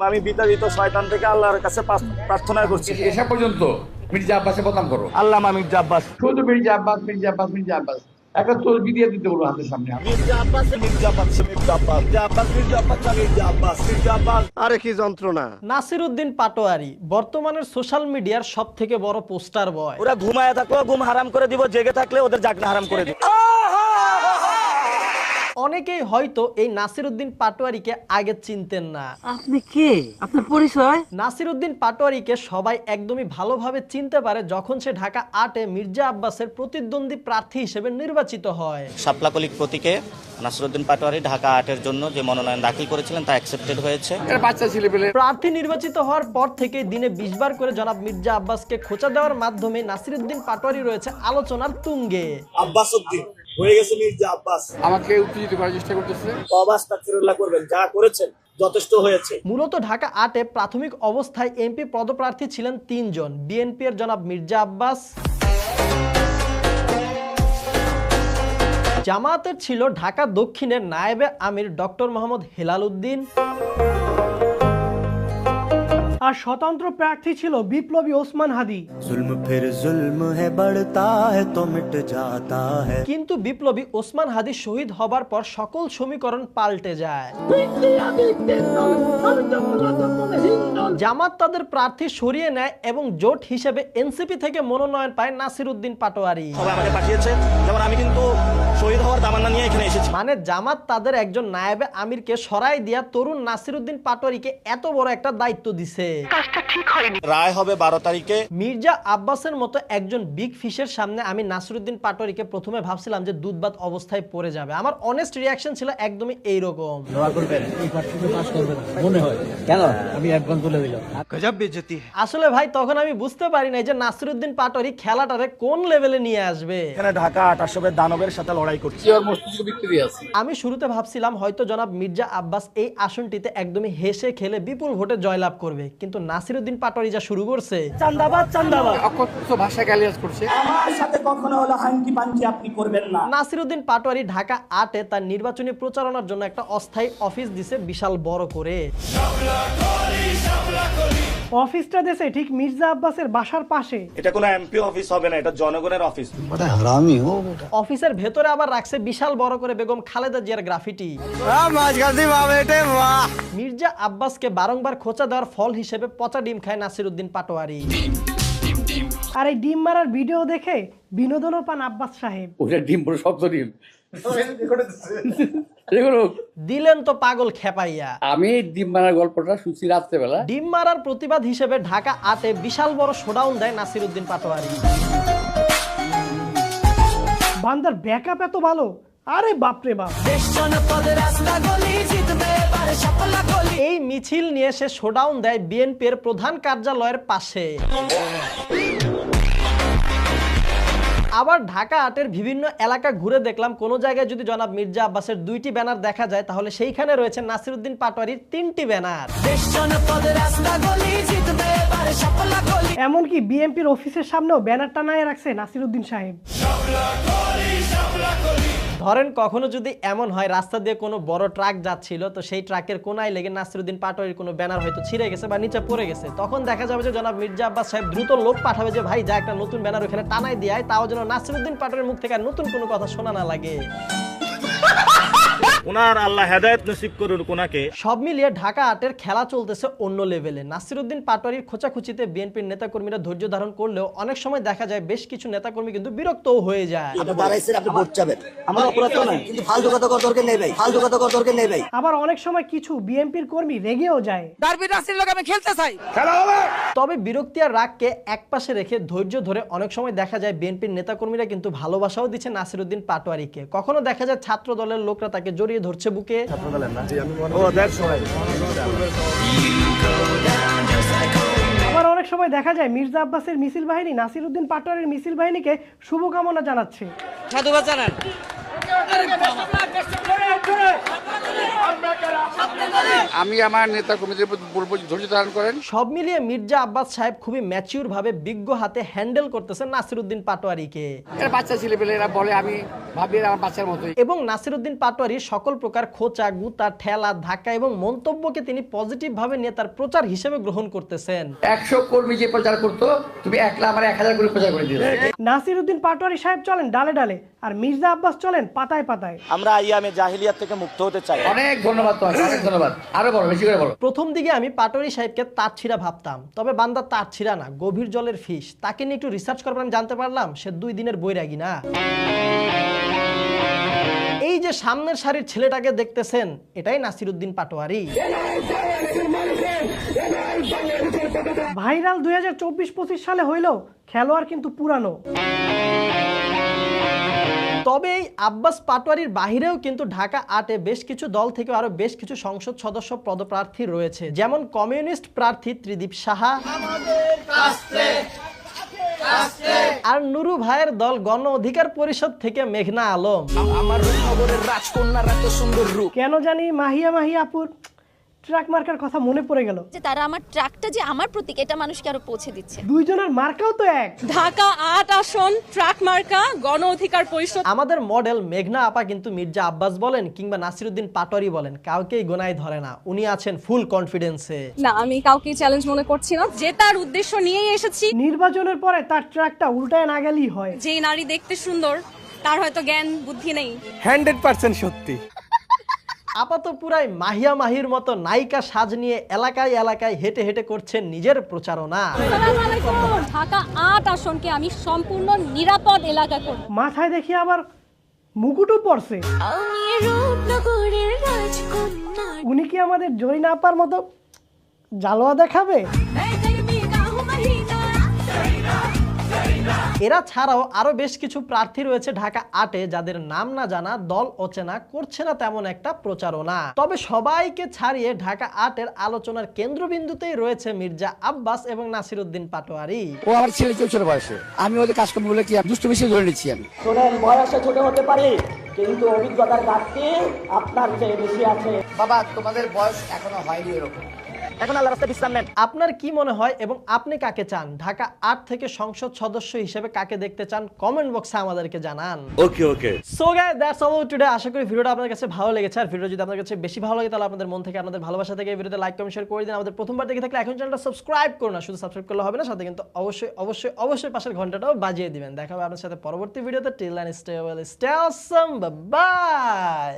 আমি বিতাড়িত শয়তান থেকে আল্লাহর কাছে প্রার্থনা করছি। এসা পর্যন্ত মির্জা আব্বাসে বদনাম করো। আল্লাহ মামির জাব্বাস শুধু মির্জা আব্বাস মির্জা আব্বাস মির্জা আব্বাস। একটা তসবি দিয়ে দিতে বলো হাতের সামনে। মির্জা আব্বাস মির্জা আব্বাস মির্জা আব্বাস। মির্জা আব্বাস মির্জা আব্বাস মির্জা আব্বাস মির্জা আব্বাস। আরে কি যন্ত্রণা। নাসির উদ্দিন পাটোয়ারি বর্তমানের সোশ্যাল মিডিয়ার সব থেকে বড় পোস্টার বয়। ওরা ঘুমায় থাকলেও ঘুম হারাম করে দিব জেগে থাকলে ওদের জাগনা হারাম করে দিব। অনেকেই হয়তো এই নাসির উদ্দিন পাটোয়ারিকে আগে চিনতেন না। আপনি কে? আপনার পরিচয়? নাসির উদ্দিন পাটোয়ারিকে সবাই একদমই ভালোভাবে চিনতে পারে যখন সে ঢাকা আটে মির্জা আব্বাসের প্রতিদ্বন্দ্বী প্রার্থী হিসেবে নির্বাচিত হয়। শাপলাকলিক প্রতীকে নাসরুদ্দিন পাটোয়ারি ঢাকা আটের জন্য যে মনোনয়ন দাখিল করেছিলেন তা অ্যাকসেপ্টেড হয়েছে। প্রার্থী নির্বাচিত হওয়ার পর থেকে দিনে বিশ বার করে জনাব মির্জা আব্বাসকে খোঁচা দেওয়ার মাধ্যমে নাসির উদ্দিন পাটোয়ারি রয়েছে আলোচনার তুঙ্গে। আব্বাস উদ্দিন হয়ে গেছে মির্জা আব্বাস। আমাকে উত্তেজিত করার চেষ্টা করতেছে। তবাস তাকফিরুল্লাহ করবেন যা করেছেন যথেষ্ট হয়েছে। মূলত ঢাকা আটে প্রাথমিক অবস্থায় এমপি পদপ্রার্থী ছিলেন তিনজন বিএনপি এর জনাব মির্জা আব্বাস। জামায়াতের ছিল ঢাকা দক্ষিণের নায়েবে আমির ডক্টর মোহাম্মদ হেলাল উদ্দিন। আর স্বতন্ত্র প্রার্থী ছিল বিপ্লবী ওসমান হাদি। কিন্তু বিপ্লবী ওসমান হাদি শহীদ হবার পর সকল সমীকরণ পাল্টে যায়। জামাত তাদের প্রার্থী সরিয়ে নেয় এবং জোট হিসেবে এনসিপি থেকে মনোনয়ন পায় নাসির উদ্দিন পাটোয়ারি আমাকে পাঠিয়েছে। যেমন আমি কিন্তু শহীদ হওয়ার তামান্না নিয়ে এখানে এসেছি। মানে জামাত তাদের একজন নায়েবে আমিরকে সরাই দিয়া তরুণ নাসির উদ্দিন পাটোয়ারিকে এত বড় একটা দায়িত্ব দিছে। রায় হবে বারো তারিখে। মির্জা আব্বাসের মতো একজন বিগ ফিশের সামনে আমি নাসিরুদ্দিন পাটোয়ারিকে প্রথমে ভাবছিলাম যে দুধবাত অবস্থায় পড়ে যাবে। আমার অনেস্ট রিয়াকশন ছিল একদমই এইরকম। আসলে ভাই তখন আমি বুঝতে পারি নাই যে নাসিরুদ্দিন পাটোয়ারি খেলাটারে কোন লেভেলে নিয়ে আসবে। এখানে ঢাকা আট দানবের সাথে লড়াই করছি। কি ওর মস্তিষ্ক বিক্রি আছে। আমি শুরুতে ভাবছিলাম হয়তো জনাব মির্জা আব্বাস এই আসনটিতে একদমই হেসে খেলে বিপুল ভোটে জয়লাভ করবে। কিন্তু নাসিরুদ্দিন পাটোয়ারি যা শুরু করছে? চান্দাবাদ চান্দাবাদ। অকথ্য ভাষা গালিয়াজ করছে। আমার সাথে কখনো হলো হাঙ্কি পাঙ্কি আপনি করবেন না। নাসিরউদ্দিন পাটোয়ারি ঢাকা আটে তার নির্বাচনী প্রচারণার জন্য একটা অস্থায়ী অফিস দিছে বিশাল বড় করে। অফিসটা দেশে ঠিক মির্জা আব্বাসের বাসার পাশে। এটা কোনো এমপি অফিস হবে না এটা জনগণের অফিস অফিসের ভেতরে আবার রাখছে বিশাল বড় করে বেগম খালেদা জিয়ার গ্রাফিটি। মির্জা আব্বাসকে বারংবার খোঁচা দেওয়ার ফল হিসেবে পচা ডিম খায় নাসিরুদ্দিন পাটোয়ারি। আর এই ডিম মারার ভিডিও দেখে বিনোদনও পান আব্বাস সাহেব। ওটা ডিম পুরো শব্দ ডিম। দিলেন তো পাগল খেপাইয়া। আমি ডিম মারার গল্পটা শুনছি রাত্রেবেলা। ডিম মারার প্রতিবাদ হিসেবে ঢাকা আতে বিশাল বড় শোডাউন দেয় নাসিরুদ্দিন পাটোয়ারি। বান্দার ব্যাকআপ এত ভালো? আরে বাপরে বাপ। এই মিছিল নিয়ে সে শোডাউন দেয় বিএনপির প্রধান কার্যালয়ের পাশে। আবার ঢাকা আটের বিভিন্ন এলাকা ঘুরে দেখলাম। কোন জায়গায় যদি জনাব মির্জা আব্বাসের দুইটি ব্যানার দেখা যায়, তাহলে সেইখানে রয়েছে নাসিরুদ্দিন পাটোয়ারির তিনটি ব্যানার। এমনকি বিএনপির অফিসের সামনেও ব্যানার টানায় রাখছে নাসিরুদ্দিন সাহেব। ধরেন কখনো যদি এমন হয়, রাস্তা দিয়ে কোনো বড় ট্রাক যাচ্ছিল, তো সেই ট্রাকের কোনায় লেগে নাসিরুদ্দিন পাটোয়ারির কোনো ব্যানার হয়তো ছিঁড়ে গেছে বা নিচে পড়ে গেছে। তখন দেখা যাবে যে জনাব মির্জা আব্বাস সাহেব দ্রুত লোক পাঠাবে যে, ভাই, যা একটা নতুন ব্যানার ওখানে টানাই দেয় তাও যেন নাসিরুদ্দিন পাটোয়ারির মুখ থেকে নতুন কোনো কথা শোনা না লাগে। ওনার আল্লাহ হেদায়েত নসিব করুন ওনাকে। সব মিলিয়ে ঢাকা আটের খেলা চলতেছে অন্য লেভেলে নাসিরুদ্দিন পাটোয়ারির খোঁচাখুচিতে বিএনপির নেতাকর্মীরা ধৈর্য ধারণ করলেও অনেক সময় দেখা যায় বেশ কিছু নেতাকর্মী কিন্তু বিরক্তও হয়ে যায়। দাঁড়াইছেন আপনি ভোট চাবেন। আমার অপরাধ নয়। কিন্তু ফালতু কথা কর দরকার নেই ভাই ফালতু কথা কর দরকার নেই ভাই। আবার অনেক সময় কিছু বিএনপির কর্মী রেগেও যায়। তবে বিরক্তি আর রাগকে একপাশে রেখে ধৈর্য ধরে অনেক সময় দেখা যায় বিএনপির নেতাকর্মীরা কিন্তু ভালোবাসাও দিচ্ছে নাসিরুদ্দিন পাটোয়ারিকে। কখনো দেখা যায় ছাত্র দলের লোকরা তাকে জড়িয়ে ধরছে বুকে আবার অনেক সময় দেখা যায় মির্জা আব্বাসের মিছিল বাহিনী নাসির উদ্দিন পাটোয়ারির মিছিল বাহিনীকে শুভকামনা জানাচ্ছে সাধুবাদ জানান আমি আমার নেতা প্রতি বলব ধৈর্য ধারণ করেন। সব মিলিয়ে মির্জা আব্বাস সাহেব খুবই ম্যাচিউর ভাবে বিজ্ঞ হাতে হ্যান্ডেল করতেছেন নাসিরুদ্দিন পাটোয়ারিকে। এরা বাচ্চা ছেলে পেলে এরা বলে আমি ভাবি আমার বাচ্চার মতোই। এবং নাসিরুদ্দিন পাটোয়ারি সকল প্রকার খোঁচা গুতা ঠেলা ধাক্কা এবং মন্তব্যকে তিনি পজিটিভ ভাবে নিয়ে তার প্রচার হিসেবে গ্রহণ করতেছেন। একশো কর্মী যে প্রচার করতো তুমি একলা আমার এক হাজার করে প্রচার করে দিলে নাসিরুদ্দিন পাটোয়ারি সাহেব চলেন ডালে ডালে। আর মির্জা আব্বাস চলেন পাতায় পাতায়। আমরা আইয়ামে জাহিলিয়াত থেকে মুক্ত হতে চাই। অনেক ধন্যবাদ তোমাকে অনেক ধন্যবাদ। আরও বলো বেশি করে বলো। প্রথম দিকে আমি পাটোয়ারি সাহেবকে তার ছিঁড়া ভাবতাম তবে বান্দা তার ছিঁড়া না গভীর জলের ফিশ তাকে নিয়ে একটু রিসার্চ করবার আমি জানতে পারলাম সে দুই দিনের বৈরাগী না। এই যে সামনের সারির ছেলেটাকে দেখতেছেন এটাই নাসিরুদ্দিন পাটোয়ারি। ভাইরাল দুই হাজার চব্বিশ পঁচিশ সালে হইলেও খেলোয়াড় কিন্তু পুরানো। তবে এই আব্বাস পাটোয়ারির বাহিরেও কিন্তু ঢাকা আটে বেশ কিছু দল থেকে আরও বেশ কিছু সংসদ সদস্য পদপ্রার্থী রয়েছে। যেমন কমিউনিস্ট প্রার্থী ত্রিদীপ সাহা। আর নুরু ভাইয়ের দল গণ অধিকার পরিষদ থেকে মেঘনা আলম। কেন জানি মাহিয়া মাহিয়া আপুর ট্রাক মার্কার কথা মনে পড়ে গেল। যে তারা আমার ট্রাকটা যে আমার প্রতীক এটা মানুষকে আরও পৌঁছে দিচ্ছে। দুইজনের মার্কাও তো এক। ঢাকা আট আসন ট্রাক মার্কা গণ অধিকার পরিষদ। আমাদের মডেল মেঘনা আপা কিন্তু মির্জা আব্বাস বলেন কিংবা নাসিরুদ্দিন পাটোয়ারি বলেন কাউকেই গোনায় ধরে না উনি আছেন ফুল কনফিডেন্সে। না আমি কাউকে চ্যালেঞ্জ মনে করছি না। যে তার উদ্দেশ্য নিয়েই এসেছি নির্বাচনের পরে তার ট্রাকটা উল্টায় না গেলেই হয়। যে নারী দেখতে সুন্দর তার হয়তো জ্ঞান বুদ্ধি নেই। আপাত পুরাই মাহিয়া মাহির মতো নায়িকা সাজ নিয়ে এলাকায় এলাকায় হেঁটে হেঁটে করছেন নিজের প্রচারণা। ঢাকা আট আসনকে আমি সম্পূর্ণ নিরাপদ এলাকা করব। মাথায় দেখি আবার মুকুটও পড়ছে। উনি কি আমাদের জরিনা আপার মতো জালোয়া দেখাবে? এরা ছাড়াও আরও বেশ কিছু প্রার্থী রয়েছে ঢাকা আটে যাদের নাম না জানা দল অচেনা করছে না তেমন একটা প্রচারণা। তবে সবাইকে ছাড়িয়ে ঢাকা আটের আলোচনার কেন্দ্রবিন্দুতেই রয়েছে মির্জা আব্বাস এবং নাসিরুদ্দিন পাটোয়ারি। ও আমার ছেলে ছোট বয়সে। আমি ওদের কাজকর্ম বলে কি দুষ্ট বেশি ধরে নিচ্ছি আমি? শোনেন বয়সে ছোট হতে পারে কিন্তু অভিজ্ঞতার ঘাটতি আপনার চেয়ে বেশি আছে। বাবা তোমাদের বয়স এখনও হয়নি এরকম। এখন আল্লাহ রাস্তায় বিশ্রাম নেন। আপনার কি মনে হয় এবং আপনি কাকে চান? ঢাকা আট থেকে সংসদ সদস্য হিসেবে কাকে দেখতে চান? কমেন্ট বক্সে আমাদেরকে জানান। Okay okay. So guy that's all today আশা করি ভিডিওটা আপনাদের কাছে ভালো লেগেছে। আর ভিডিও যদি আপনাদের কাছে বেশি ভালো লাগে তাহলে আপনাদের মন থেকে আপনাদের ভালোবাসা থেকে এই ভিডিওতে লাইক কমেন্ট শেয়ার করে দিন। আমাদের প্রথমবার দেখে থাকলে এখন চ্যানেলটা সাবস্ক্রাইব করুন। না শুধু সাবস্ক্রাইব করলে হবে না সাথে কিন্তু অবশ্যই অবশ্যই অবশ্যই পাশের ঘন্টাটাও বাজিয়ে দিবেন। দেখা হবে আপনার সাথে পরবর্তী ভিডিওতে। Till and stay well stay awesome bye